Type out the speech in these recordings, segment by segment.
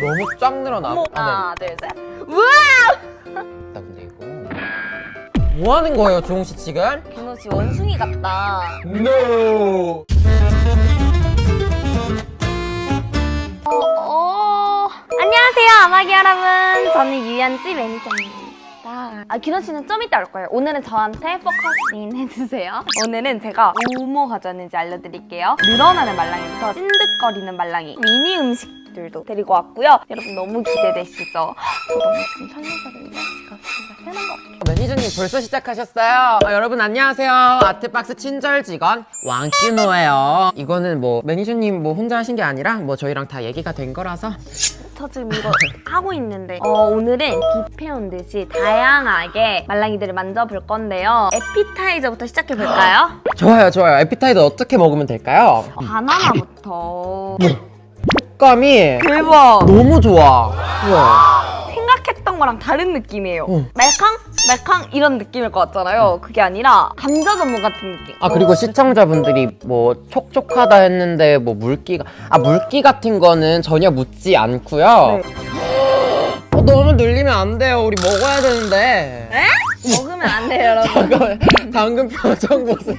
너무 쫙 늘어나. 어머, 아, 하나, 둘, 셋. 우와! 네. 나 근데 이거 뭐 하는 거예요, 주홍 씨 지금? 김호 씨 원숭이 같다. No. 어, 어. 안녕하세요, 아마기 여러분. 저는 유연지 매니저입니다. 아, 기론 씨는 좀 이따 올 거예요. 오늘은 저한테 포커싱 해주세요. 오늘은 제가 뭐뭐 가져왔는지 알려드릴게요. 늘어나는 말랑이부터 찐득거리는 말랑이, 미니 음식들도 데리고 왔고요. 여러분 너무 기대되시죠? 저 너무 지금 설레거든요. 제가 진짜 편한 것 같아요. 매니저님 벌써 시작하셨어요. 어, 여러분 안녕하세요. 아트박스 친절 직원 왕규노예요. 이거는 뭐 매니저님 뭐 혼자 하신 게 아니라 뭐 저희랑 다 얘기가 된 거라서 저 지금 이거 하고 있는데 어, 오늘은 뷔페 온 듯이 다양하게 말랑이들을 만져볼 건데요. 에피타이저부터 시작해 볼까요? 좋아요, 좋아요. 에피타이저 어떻게 먹으면 될까요? 바나나부터. 식감이 대박. 너무 좋아. 우와. 거랑 다른 느낌이에요. 응. 말캉? 말캉? 이런 느낌일 것 같잖아요. 그게 아니라 감자 전문 같은 느낌. 아 그리고 시청자분들이 뭐 촉촉하다 했는데 뭐 물기가 아 물기 같은 거는 전혀 묻지 않고요. 네. 어, 너무 늘리면 안 돼요. 우리 먹어야 되는데. 먹으면 안 돼요, 여러분. 방금 방금 표정 보세요.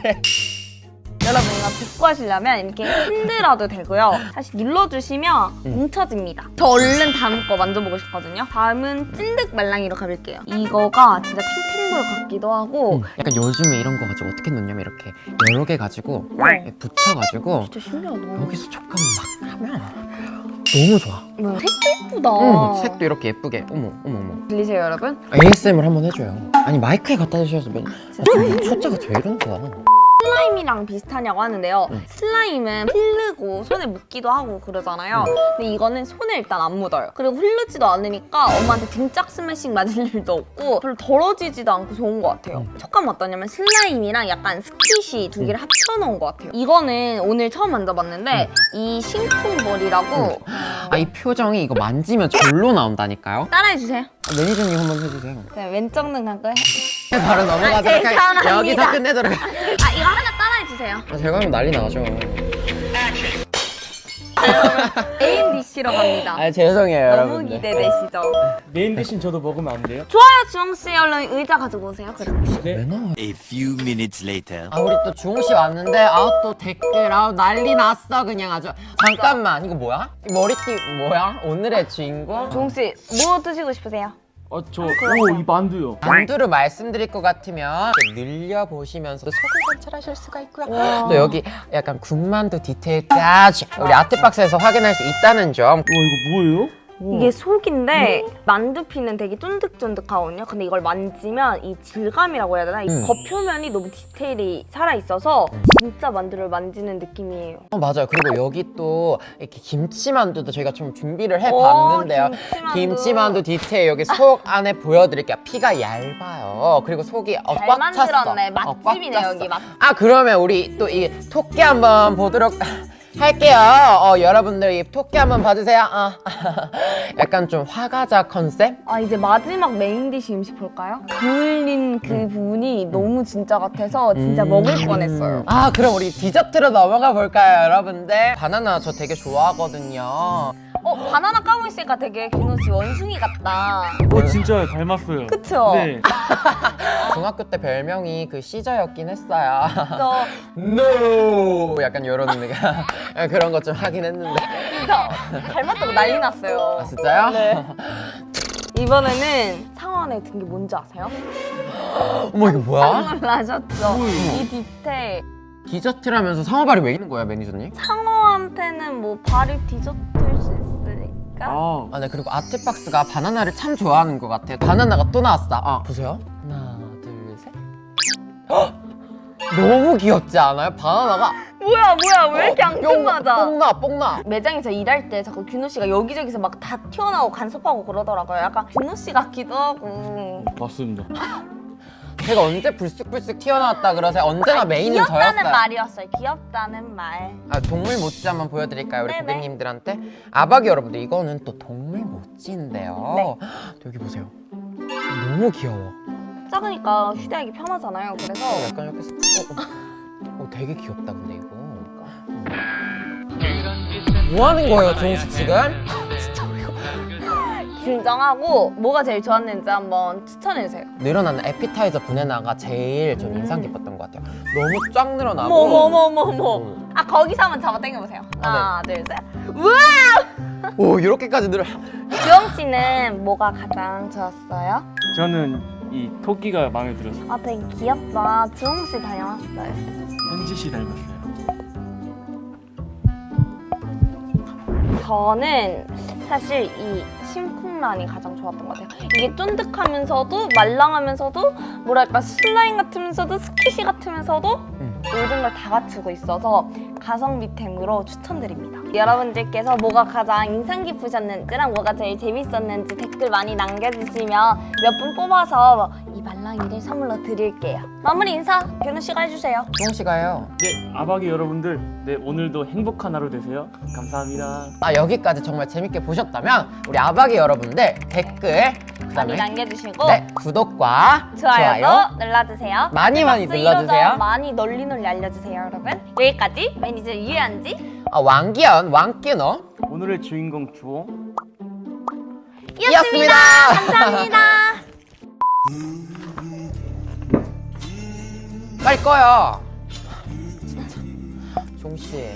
여러분 이거 붓고 하시려면 이렇게 흔들어도 되고요. 다시 눌러주시면 음. 뭉쳐집니다. 저 얼른 다음 거 만져보고 싶거든요. 다음은 찐득 말랑이로 가볼게요. 이거가 진짜 탱탱볼 같기도 하고 약간 요즘에 이런 거 가지고 어떻게 넣냐면 이렇게 여러 개 가지고 이렇게 붙여가지고 진짜 신기하다. 여기서 촉감을 막 하면 너무 좋아. 뭐야, 색도 예쁘다. 응, 색도 이렇게 예쁘게. 어머 어머 어머. 들리세요, 여러분? ASMR 한번 해줘요. 아니 마이크에 갖다 대셔야지. 맨- 진짜 초짜가 왜 이러는 거야? 슬라임이랑 비슷하냐고 하는데요. 음. 슬라임은 필르고 손에 묻기도 하고 그러잖아요. 근데 이거는 손에 일단 안 묻어요. 그리고 흐르지도 않으니까 엄마한테 등짝 스매싱 맞을 일도 없고 별로 더러지지도 않고 좋은 것 같아요. 촉감 어떠냐면 슬라임이랑 약간 스퀴시 두 개를 합쳐놓은 것 같아요. 이거는 오늘 처음 만져봤는데 이 싱쿵볼이라고 아 이 표정이 이거 만지면 절로 나온다니까요. 따라해주세요. 아, 매니저님 한 번 해주세요. 네, 왼쪽 눈 감고 해. 바로 넘어가도록 아, 죄송합니다. 할게요. 여기서 끝내도록 할게요. 아 이거 하나 해주세요. 아, 제가 하면 난리 나죠. 메인 디쉬로 갑니다. 아 죄송해요 너무 여러분들. 기대되시죠? 메인 대신 저도 먹으면 안 돼요? 좋아요, 주홍 씨. 얼른 의자 가지고 오세요. 그럼. 왜 나와? A few minutes later. 아 우리 또 주홍 씨 왔는데 아우 또 댓글 아우 난리 났어 그냥 아주. 잠깐만 이거 뭐야? 이 머리띠 뭐야? 오늘의 주인공? 주홍 씨, 뭐 드시고 싶으세요? 어, 저, 그럼요. 오, 이 만두요. 만두를 말씀드릴 것 같으면 늘려 보시면서 속을 관찰하실 수가 있고요. 와. 또 여기 약간 군만두 디테일까지 우리 아트박스에서 확인할 수 있다는 점. 와, 이거 뭐예요? 이게 속인데 만두피는 되게 쫀득쫀득하거든요. 근데 이걸 만지면 이 질감이라고 해야 되나? 이 음. 겉표면이 너무 디테일이 살아있어서 진짜 만두를 만지는 느낌이에요. 어 맞아요. 그리고 여기 또 이렇게 김치만두도 저희가 좀 준비를 해봤는데요. 오, 김치만두. 김치만두 디테일 여기 속 안에 보여드릴게요. 피가 얇아요. 그리고 속이 어, 잘 꽉 찼어. 만들었네. 어, 꽉 맛집이네, 찼어. 여기 맛. 아 그러면 우리 또 이 토끼 한번 보도록 할게요. 어, 여러분들 이 토끼 한번 봐주세요. 어. 약간 좀 화가자 컨셉? 아 이제 마지막 메인 디시 음식 볼까요? 그을린 그 부분이 너무 진짜 같아서 진짜 음. 먹을 뻔했어요. 아 그럼 우리 디저트로 넘어가 볼까요, 여러분들? 바나나 저 되게 좋아하거든요. 어 바나나 까고 있으니까 되게 윤호 씨 원숭이 같다. 어, 진짜 닮았어요. 그쵸? 네. 중학교 때 별명이 그 시저였긴 했어요. 저 no! 약간 이런 느낌. 그런 것 좀 하긴 했는데. 진짜 닮았다고 난리 났어요. 아, 진짜요? 네. 이번에는 상어 안에 든 게 뭔지 아세요? 어머, 이거 뭐야? 놀라셨죠? 뭐예요? 이 디테일. 디저트라면서 상어발이 왜 있는 거야, 매니저님? 상어 한테는 뭐 발이 디저트일 수 있으니까. 아, 아, 네, 그리고 아트박스가 바나나를 참 좋아하는 것 같아요. 바나나가 또 나왔어. 아, 보세요. 하나, 둘, 셋. 헉! 너무 귀엽지 않아요? 바나나가 뭐야 뭐야 왜 이렇게 안 뿅, 큰 맞아? 뽕나, 뽕나. 매장에서 일할 때 자꾸 규노 씨가 여기저기서 막 다 튀어나오고 간섭하고 그러더라고요. 약간 규노 씨 같기도 하고. 맞습니다. 제가 언제 불쑥불쑥 튀어나왔다 그러세요? 언제나 메인은 귀엽다는 저였어요. 말이었어요. 귀엽다는 말. 아, 동물 모찌 한번 보여드릴까요, 우리 네네. 고객님들한테? 아박이 여러분들, 이거는 또 동물 모찌인데요. 네. 여기 보세요. 너무 귀여워. 작으니까 휴대하기 편하잖아요. 그래서 어, 약간 이렇게. 어, 어. 어, 되게 귀엽다, 근데 이거. 뭐 하는 거예요, 종씨 지금? 진정하고 뭐가 제일 좋았는지 한번 추천해주세요. 늘어나는 에피타이저 분해나가 제일 좀 인상 깊었던 것 같아요. 너무 쫙 늘어나고. 어머 어머 어머 어머. 음. 아 거기서 한번 잡아 당겨보세요. 하나 둘 셋. 우와! 오 이렇게까지 늘어. 주영 씨는 뭐가 가장 좋았어요? 저는 이 토끼가 마음에 들었어요. 아 되게 귀엽다. 주영 씨 닮았어요. 현지 씨 닮았어요. 저는 사실 이 심쿵란이 가장 좋았던 것 같아요. 이게 쫀득하면서도 말랑하면서도 뭐랄까 슬라임 같으면서도 스키시 같으면서도 음. 모든 걸 다 갖추고 있어서 가성비템으로 추천드립니다. 여러분들께서 뭐가 가장 인상 깊으셨는지랑 뭐가 제일 재밌었는지 댓글 많이 남겨주시면 몇 분 뽑아서 이 말랑이를 선물로 드릴게요. 마무리 인사 변우 씨가 해주세요. 주홍 씨가 해요. 네, 아박이 여러분들, 네 오늘도 행복한 하루 되세요. 감사합니다. 아 여기까지 정말 재밌게 보셨다면 우리 아박이 여러분들 댓글 많이 그다음에 남겨주시고 네 구독과 좋아요도 눌러주세요. 많이 많이 눌러주세요. 많이 널리 널리 알려주세요, 여러분. 여기까지 매니저 유현지 아, 왕기현 왕기노 오늘의 주인공 주호. 이었습니다. 감사합니다. 빨리 꺼요. 진짜 주홍 씨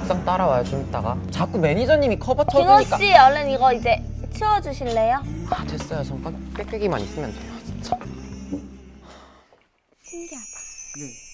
옥상 따라와요 좀 이따가. 자꾸 매니저님이 커버 김호 쳐주니까. 씨, 얼른 이거 이제 치워주실래요? 아, 됐어요. 손가락 빽빽이만 있으면 돼요 진짜. 신기하다. 네.